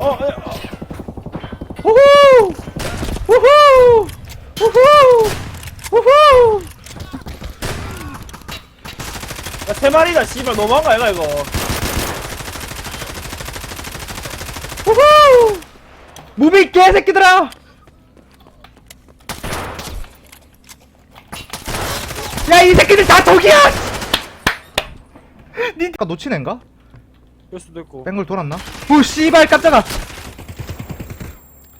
어, 에, 어. 우후! 우후! 우후! 우후! 야, 세 마리다, 씨발. 너무한 거 아이가, 이거. 우후! 무비 개새끼들아! 야 이 새끼들 다 독이야! 니 아까 놓친 앤가? 그럴 수도 있고. 뱅글 돌았나? 오 씨발 깜짝아!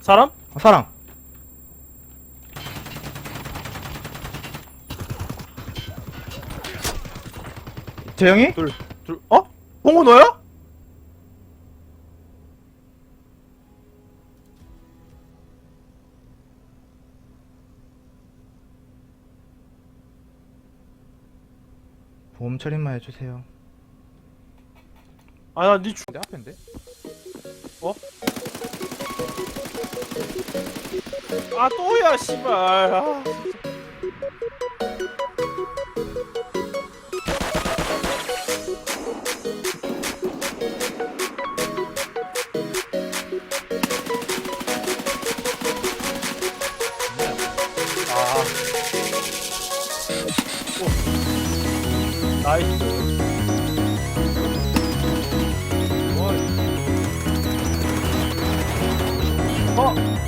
사람? 아, 사랑 재영이? 둘, 둘, 어? 봉호 너야? 보험 처리만 해주세요 아, 나니 주... 내 앞인데? 아, 또야, 씨발. 아. 아. 오. 나이스. 어?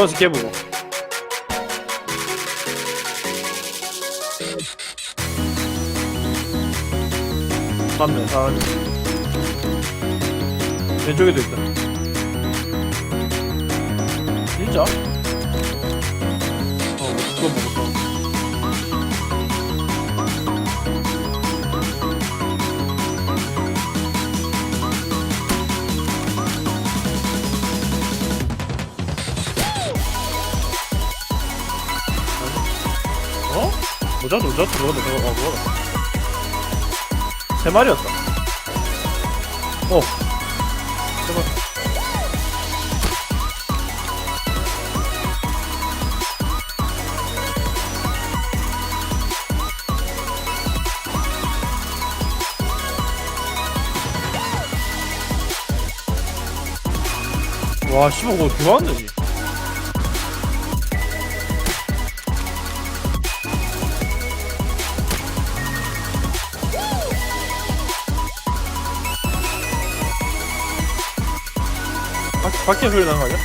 거기서 깨보고. 맞네 사람이 왼쪽에도 있다. 진짜? 어? 모자 모자 그거다 그거 어 그거다 세 마리였다. 어. 제발 와 씨발 그거 왔는데 밖, 밖에 소리 나는 거 아니야?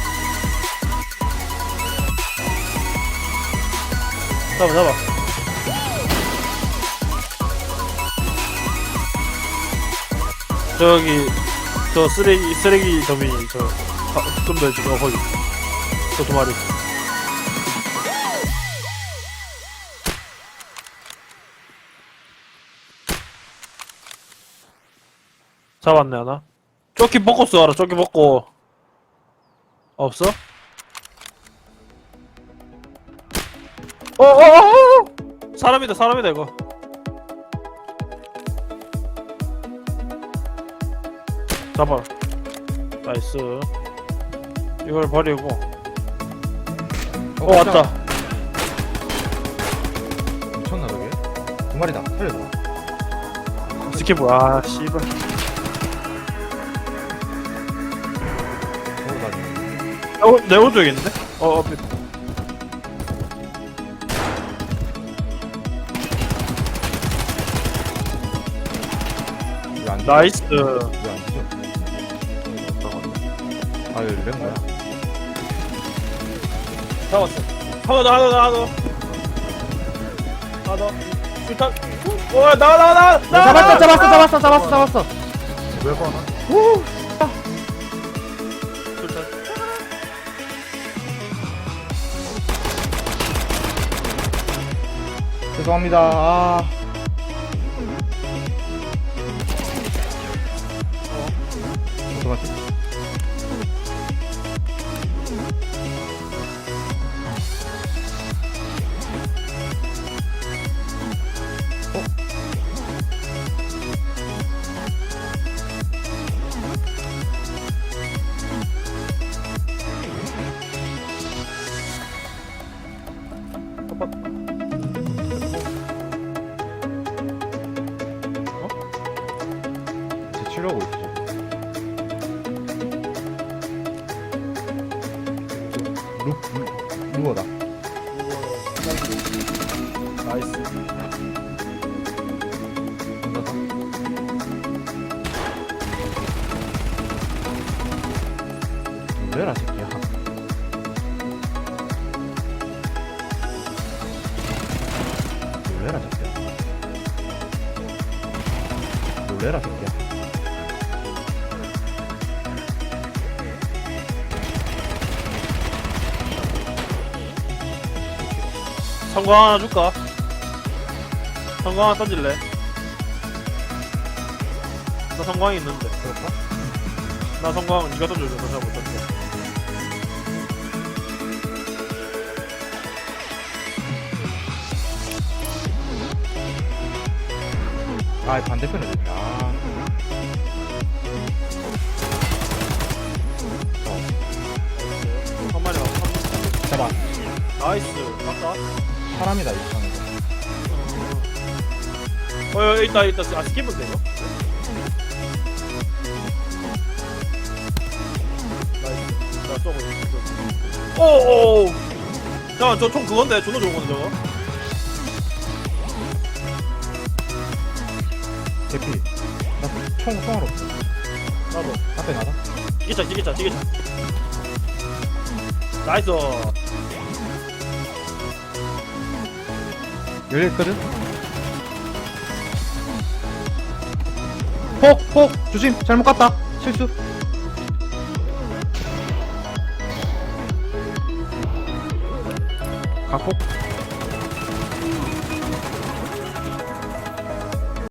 잡아 잡아. 저기 저 쓰레기 쓰레기 더미 저좀더 지금 어, 거기. 저두 마리. 잡았네 하나. 조끼 벗고 써라 조끼 벗고 없어? 어어어어 사람이다 사람이다 이거. 잡아라. 나이스. 이걸 버리고. 어 왔다. 미쳤나 저게? 두 마리다 살려줘 스케브 아 씨발 어, 내 오른쪽에 있는데? 어, 앞에. 나이스. 아, 이거 된 거야? 잡았어. 하나 더, 하나 더, 하나 더. 하나 더. 술탄. 와, 나와, 나와, 나와! 잡았어 잡았어 잡았어 잡았어 잡았어 왜 꺼나? 후! 죄송합니다. 아. 어떡하지? 제 치료하고 있어. 루, 루, 루어다. 나이스. 놀래라, 새끼야. 놀래라, 새끼야. 놀래라, 새끼야. 성광 하나 줄까? 성광 하나 던질래? 나 성광이 있는데. 그럴까? 나 성광 니가 던져줘. 나 잘못 던져. 아, 반대편에 있네. 아. 한 마리 가. 잡아. 나이스. 맞다. 사람이다, 이 상에서. 어, 여기 있다, 있다. 아, 스킵은 되죠? 나 쏘고 있어. 오오. 잠깐, 저총 그건데, 존나 좋은 건데, 저거. 대피. 나 총, 총알 없어. 나도. 앞에 나다. 지게차, 지게차, 지게차. 나이스. 열려있거든? 폭! 폭! 조심! 잘못 갔다! 실수! 각폭!